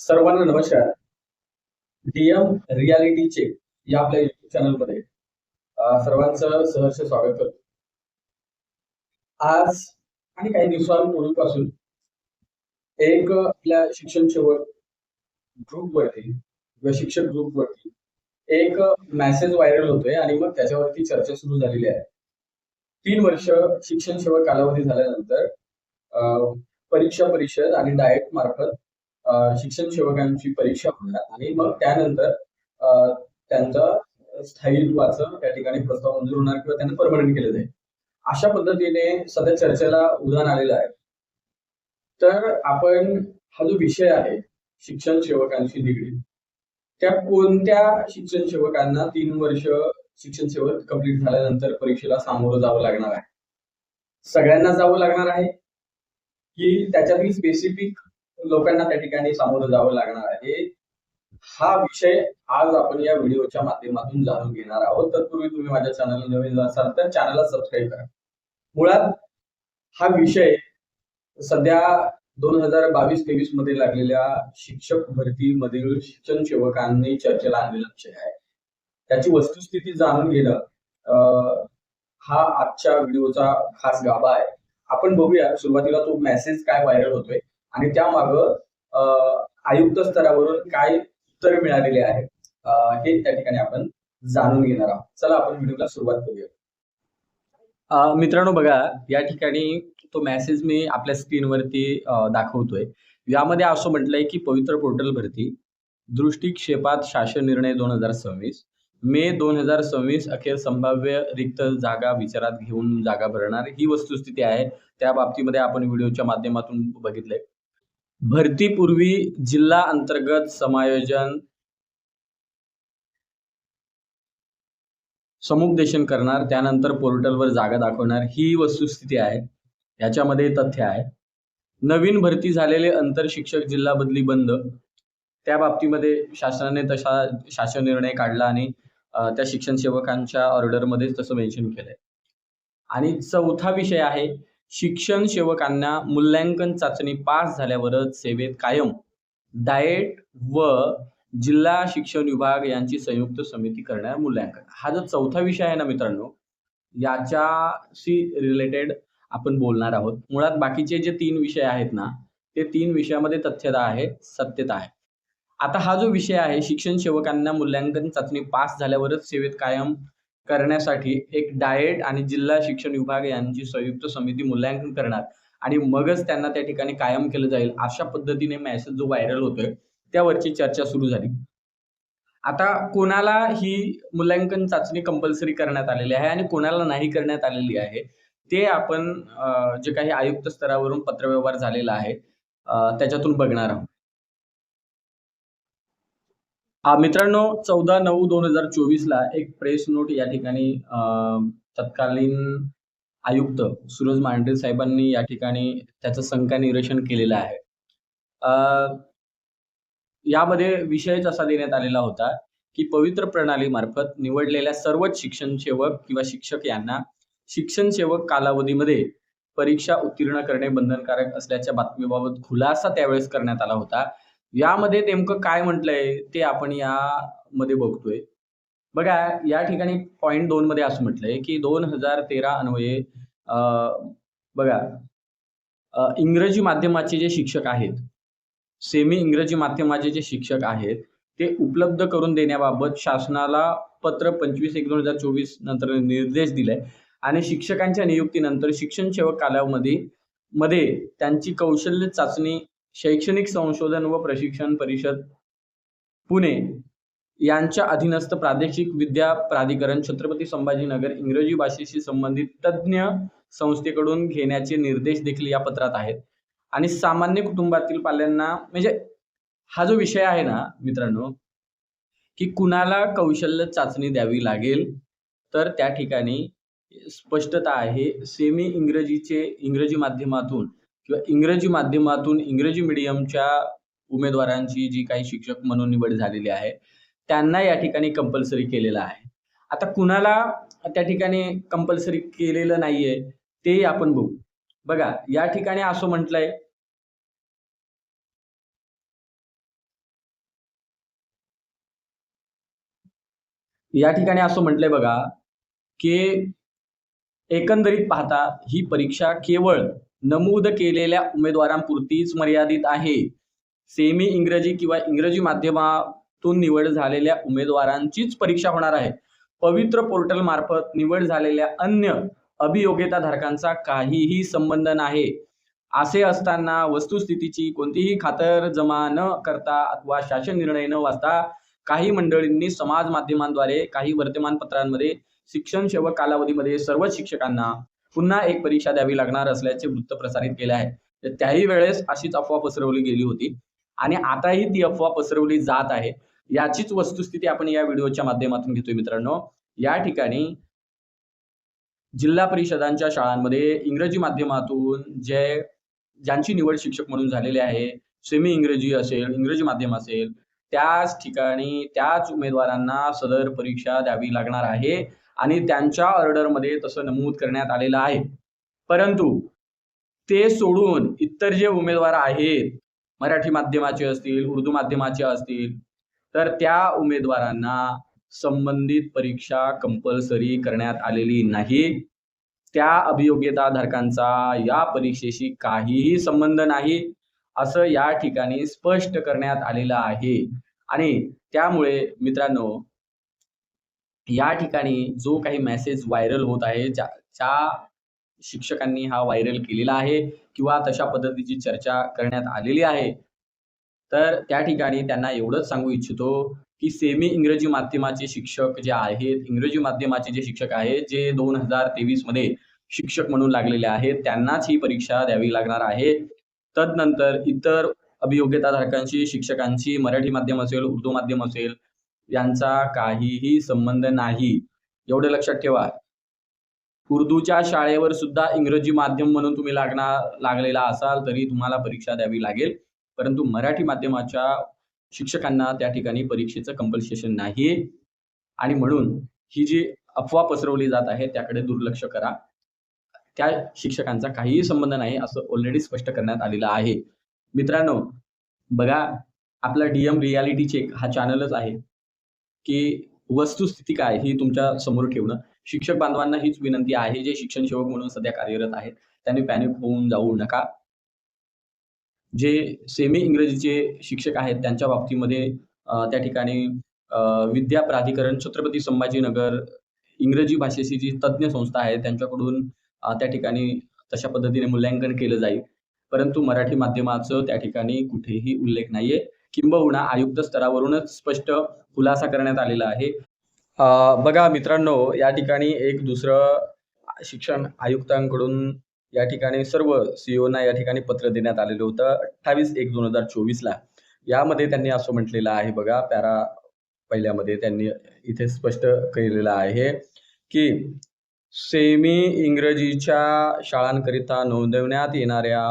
सर्वांना नमस्कार. DM reality check या आपल्या युट्यूब चॅनलमध्ये सर्वांचं सहर्ष स्वागत करतो. आज आणि काही दिवसांपूर्वीपासून एक आपल्या शिक्षण शेवट ग्रुपवरती किंवा शिक्षक ग्रुपवरती एक मेसेज व्हायरल होतोय आणि मग त्याच्यावरती चर्चा सुरू झालेली आहे. तीन वर्ष शिक्षण शेवट कालावधी झाल्यानंतर अं, परीक्षा परिषद आणि डायट मार्फत शिक्षण सेवकांची परीक्षा होणार आणि मग त्यानंतर अ, त्यांचा स्थायित्वाचं त्या ठिकाणी प्रस्ताव मंजूर होणार किंवा त्यांना परमनंट केलं जाईल. अशा पद्धतीने सध्या चर्चेला उदाहरण आलेलं आहे. तर आपण हा जो विषय आहे शिक्षण सेवकांशी निगडीत त्या कोणत्या शिक्षण सेवकांना तीन वर्ष शिक्षण सेवक कंप्लीट झाल्यानंतर परीक्षेला सामोरं जावं लागणार आहे? सगळ्यांना जावं लागणार आहे? की त्याच्यातील स्पेसिफिक लोकांना त्या ठिकाणी सामोरं जावं लागणार आहे. हा विषय आज आपण या व्हिडिओच्या माध्यमातून जाणून घेणार आहोत. तत्पूर्वी तुम्ही माझ्या चॅनल नवीन असाल तर चॅनलला सबस्क्राईब करा. मुळात हा विषय सध्या दोन हजार बावीस तेवीसमध्ये लागलेल्या शिक्षक भरतीमधील शिक्षण सेवकांनी चर्चेला आणलेला विषय आहे. त्याची वस्तुस्थिती जाणून घेणं अं, हा आजच्या व्हिडिओचा खास गाभा आहे. आपण बघूया सुरुवातीला तो मेसेज काय व्हायरल होतोय. आणि त्यामाग आयुक्त स्तरावरून काय उत्तर मिळालेले आहे हे त्या ठिकाणी आपण जाणून घेणार आहोत. चला आपण व्हिडिओला सुरुवात करूया. मित्रांनो बघा या ठिकाणी तो मेसेज मी आपल्या स्क्रीनवरती दाखवतोय. यामध्ये असं म्हटलंय की पवित्र पोर्टल भरती दृष्टिक्षेपात शासन निर्णय दोन हजार सव्वीस मे दोन हजार सव्वीस अखेर संभाव्य रिक्त जागा विचारात घेऊन जागा भरणार ही वस्तुस्थिती आहे. त्या बाबतीमध्ये आपण व्हिडिओच्या माध्यमातून बघितलंय. भरतीपूर्वी जिल्हा अंतर्गत समायोजन समुपदेशन करणार त्यानंतर पोर्टलवर जागा दाखवणार ही वस्तुस्थिती आहे. याच्यामध्ये तथ्य आहे. नवीन भरती झालेले अंतर शिक्षक जिल्हा बदली बंद. त्या बाबतीमध्ये शासनाने तसा शासन निर्णय काढला आणि त्या शिक्षण सेवकांच्या ऑर्डरमध्येच तसं मेन्शन केलंय. आणि चौथा विषय आहे शिक्षण सेवकांना मूल्यांकन चाचणी पास झाल्यावरच सेवेत कायम. डाएट व जिल्हा शिक्षण विभाग यांची संयुक्त समिती करणार मूल्यांकन. हा जो चौथा विषय आहे ना मित्रांनो याच्याशी रिलेटेड आपण बोलणार आहोत. मुळात बाकीचे जे तीन विषय आहेत ना ते तीन विषयामध्ये तथ्यता आहे सत्यता आहे. आता हा जो विषय आहे शिक्षण सेवकांना मूल्यांकन चाचणी पास झाल्यावरच सेवेत कायम करण्यासाठी एक डाएट आणि जिल्हा शिक्षण विभाग यांची संयुक्त समिती मूल्यांकन करणार. आणि मगच त्यांना त्या ठिकाणी कायम केलं जाईल अशा पद्धतीने मेसेज जो व्हायरल होतोय त्यावरची चर्चा सुरू झाली. आता कोणाला ही मूल्यांकन चाचणी कंपल्सरी करण्यात आलेली आहे आणि कोणाला नाही करण्यात आलेली आहे ते आपण जे काही आयुक्त स्तरावरून पत्रव्यवहार झालेला आहे त्याच्यातून बघणार आहोत. मित्रांनो चौदा नऊ दोन हजार चोवीस ला एक प्रेस नोट या ठिकाणी अं, तत्कालीन आयुक्त सूरज मांढरे साहेबांनी या ठिकाणी त्याचं शंका निरसन केलेलं आहे. अं, यामध्ये विषयच असा देण्यात आलेला होता की पवित्र प्रणालीमार्फत निवडलेल्या सर्वच शिक्षण सेवक किंवा शिक्षक यांना शिक्षण सेवक कालावधीमध्ये परीक्षा उत्तीर्ण करणे बंधनकारक असल्याच्या बातमीबाबत खुलासा त्यावेळेस करण्यात आला होता. यामध्ये नेमकं काय म्हटलंय ते आपण यामध्ये बघतोय. बघा या ठिकाणी पॉईंट दोन मध्ये असं म्हटलंय की दोन हजार तेरा अन्वये बघा इंग्रजी माध्यमाचे जे शिक्षक आहेत सेमी इंग्रजी माध्यमाचे जे शिक्षक आहेत ते उपलब्ध करून देण्याबाबत शासनाला पत्र पंचवीस एक दोन हजार चोवीस नंतर निर्देश दिलाय आणि शिक्षकांच्या नियुक्तीनंतर शिक्षण सेवक कालावधी मध्ये त्यांची कौशल्य चाचणी शैक्षणिक संशोधन व प्रशिक्षण परिषद पुणे. यांच्या अधीनस्थ प्रादेशिक विद्या प्राधिकरण छत्रपती संभाजीनगर इंग्रजी भाषेशी संबंधित तज्ज्ञ संस्थेकडून घेण्याचे निर्देश देखील या पत्रात आहेत. आणि सामान्य कुटुंबातील पाल्यांना म्हणजे हा जो विषय आहे ना मित्रांनो की कुणाला कौशल्य चाचणी द्यावी लागेल तर त्या ठिकाणी स्पष्टता आहे. सेमी इंग्रजीचे इंग्रजी माध्यमातून किंवा इंग्रजी माध्यमातून इंग्रजी मीडियमच्या उमेदवारांची जी काही शिक्षक म्हणून निवड झालेली आहे त्यांना या ठिकाणी कंपल्सरी केलेलं आहे. आता कुणाला त्या ठिकाणी कंपल्सरी केलेलं नाहीये ते आपण बघू. बघा या ठिकाणी असं म्हटलंय या ठिकाणी असं म्हटलंय बघा की एकंदरीत पाहता ही परीक्षा केवळ नमूद केलेल्या उमेदवारांपुरतीच मर्यादित आहे. सेमी इंग्रजी किंवा इंग्रजी माध्यमातून निवड झालेल्या उमेदवारांचीच परीक्षा होणार आहे. पवित्र पोर्टल मार्फत निवड झालेल्या अन्य अभियोग्यताधारकांचा काहीही संबंध नाही. असे असताना वस्तुस्थितीची कोणतीही खातर जमा न करता अथवा शासन निर्णय न वाचता काही मंडळींनी समाज माध्यमांद्वारे काही वर्तमानपत्रांमध्ये शिक्षण सेवक कालावधीमध्ये सर्व शिक्षकांना पुन्हा एक परीक्षा द्यावी लागणार असल्याचे वृत्त प्रसारित केले आहे. तर त्याही वेळेस अशीच अफवा पसरवली गेली होती. आणि आताही ती अफवा पसरवली जात आहे. याचीच वस्तुस्थिती आपण या व्हिडिओच्या माध्यमातून घेतोय मित्रांनो. या ठिकाणी जिल्हा परिषदांच्या शाळांमध्ये इंग्रजी माध्यमातून जे ज्यांची निवड शिक्षक म्हणून झालेली आहे सेमी इंग्रजी असेल इंग्रजी माध्यम असेल त्याच ठिकाणी त्याच उमेदवारांना सदर परीक्षा द्यावी लागणार आहे. आणि त्यांच्या ऑर्डरमध्ये तसं नमूद करण्यात आलेलं आहे. परंतु ते सोडून इतर जे उमेदवार आहेत मराठी माध्यमाचे असतील उर्दू माध्यमाचे असतील तर त्या उमेदवारांना संबंधित परीक्षा कंपल्सरी करण्यात आलेली नाही. त्या अभियोग्यताधारकांचा या परीक्षेशी काहीही संबंध नाही असं या ठिकाणी स्पष्ट करण्यात आलेलं आहे. आणि त्यामुळे मित्रांनो या ठिकाणी जो काही मेसेज व्हायरल होत आहे ज्या ज्या शिक्षकांनी हा व्हायरल केलेला आहे किंवा तशा पद्धतीची चर्चा करण्यात आलेली आहे तर त्या ठिकाणी त्यांना एवढंच सांगू इच्छितो की सेमी इंग्रजी माध्यमाचे शिक्षक जे आहेत इंग्रजी माध्यमाचे जे शिक्षक आहेत जे दोन हजार तेवीसमध्ये शिक्षक म्हणून लागलेले आहेत त्यांनाच ही परीक्षा द्यावी लागणार आहे. तदनंतर इतर अभियोग्यताधारकांची शिक्षकांची मराठी माध्यम असेल उर्दू माध्यम असेल यांचा काहीही संबंध नाही. एवढं लक्षात ठेवा. उर्दूच्या शाळेवर सुद्धा इंग्रजी माध्यम म्हणून तुम्ही लागणार लागलेला असाल तरी तुम्हाला परीक्षा द्यावी लागेल. परंतु मराठी माध्यमाच्या शिक्षकांना त्या ठिकाणी परीक्षेचं कंपल्सेशन नाही आणि म्हणून ही जी अफवा पसरवली जात आहे त्याकडे दुर्लक्ष करा. त्या शिक्षकांचा काहीही संबंध नाही असं ऑलरेडी स्पष्ट करण्यात आलेलं आहे. मित्रांनो बघा आपला डीएम रियालिटी चेक हा चॅनलच आहे. की वस्तुस्थिती काय ही तुमच्यासमोर ठेवणं. शिक्षक बांधवांना हीच विनंती आहे जे शिक्षण सेवक म्हणून सध्या कार्यरत आहेत त्यांनी पॅनिक होऊन जाऊ नका. जे सेमी इंग्रजीचे शिक्षक आहेत त्यांच्या बाबतीमध्ये त्या ठिकाणी विद्या प्राधिकरण छत्रपती संभाजीनगर इंग्रजी भाषेची जी तज्ज्ञ संस्था आहे त्यांच्याकडून त्या ठिकाणी तशा पद्धतीने मूल्यांकन केलं जाईल. परंतु मराठी माध्यमाचं त्या ठिकाणी कुठेही उल्लेख नाहीये. किंबहुना आयुक्त स्तरावरूनच स्पष्ट खुलासा करण्यात आलेला आहे. बघा मित्रांनो या ठिकाणी एक दुसरं शिक्षण आयुक्तांकडून या ठिकाणी सर्व सीओना या ठिकाणी पत्र देण्यात आलेलं होतं अठ्ठावीस एक दोन हजार चोवीसला. यामध्ये त्यांनी असं म्हटलेलं आहे बघा पॅरा पहिल्यामध्ये त्यांनी इथे स्पष्ट केलेलं आहे की सेमी इंग्रजीच्या शाळांकरिता नोंदवण्यात येणाऱ्या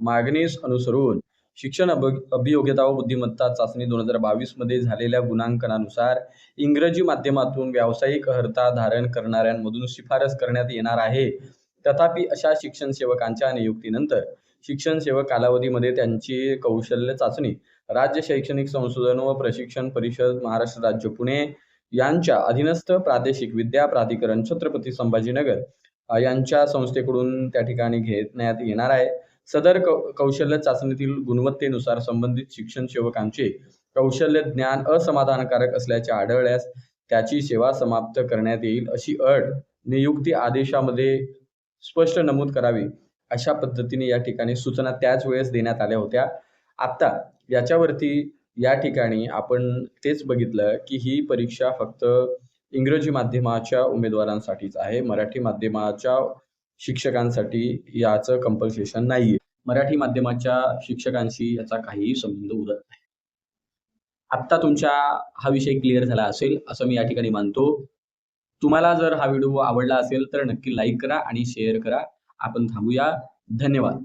मागणीस अनुसरून शिक्षण अभ अभियोग्यता व बुद्धिमत्ता चाचणी दोन हजार बावीसमध्ये झालेल्या गुणांकनानुसार इंग्रजी माध्यमातून व्यावसायिक अर्हता धारण करणाऱ्यांमधून शिफारस करण्यात येणार आहे. तथापि अशा शिक्षण सेवकांच्या नियुक्तीनंतर शिक्षण सेवक कालावधीमध्ये त्यांची कौशल्य चाचणी राज्य शैक्षणिक संशोधन व प्रशिक्षण परिषद महाराष्ट्र राज्य पुणे यांच्या अधीनस्थ प्रादेशिक विद्या प्राधिकरण छत्रपती संभाजीनगर यांच्या संस्थेकडून त्या ठिकाणी घेण्यात येणार आहे. सदर कौ कौशल्य चाचणीतील गुणवत्तेनुसार संबंधित शिक्षण सेवकांचे कौशल्य ज्ञान असमाधानकारक असल्याचे आढळल्यास त्याची सेवा समाप्त करण्यात येईल अशी अट नियुक्ती आदेशामध्ये स्पष्ट नमूद करावी अशा पद्धतीने या ठिकाणी सूचना त्याच वेळेस देण्यात आल्या होत्या. आत्ता याच्यावरती या ठिकाणी आपण तेच बघितलं की ही परीक्षा फक्त इंग्रजी माध्यमाच्या उमेदवारांसाठीच आहे. मराठी माध्यमाच्या शिक्षकांसाठी याचं कंपल्सेशन नाहीये. मराठी माध्यमाच्या शिक्षकांशी याचा काहीही संबंध उरत नाही. आत्ता तुमच्या हा विषय क्लिअर झाला असेल असं मी या ठिकाणी मानतो. तुम्हाला जर हा व्हिडिओ आवडला असेल तर नक्की लाईक करा आणि शेअर करा. आपण थांबूया. धन्यवाद.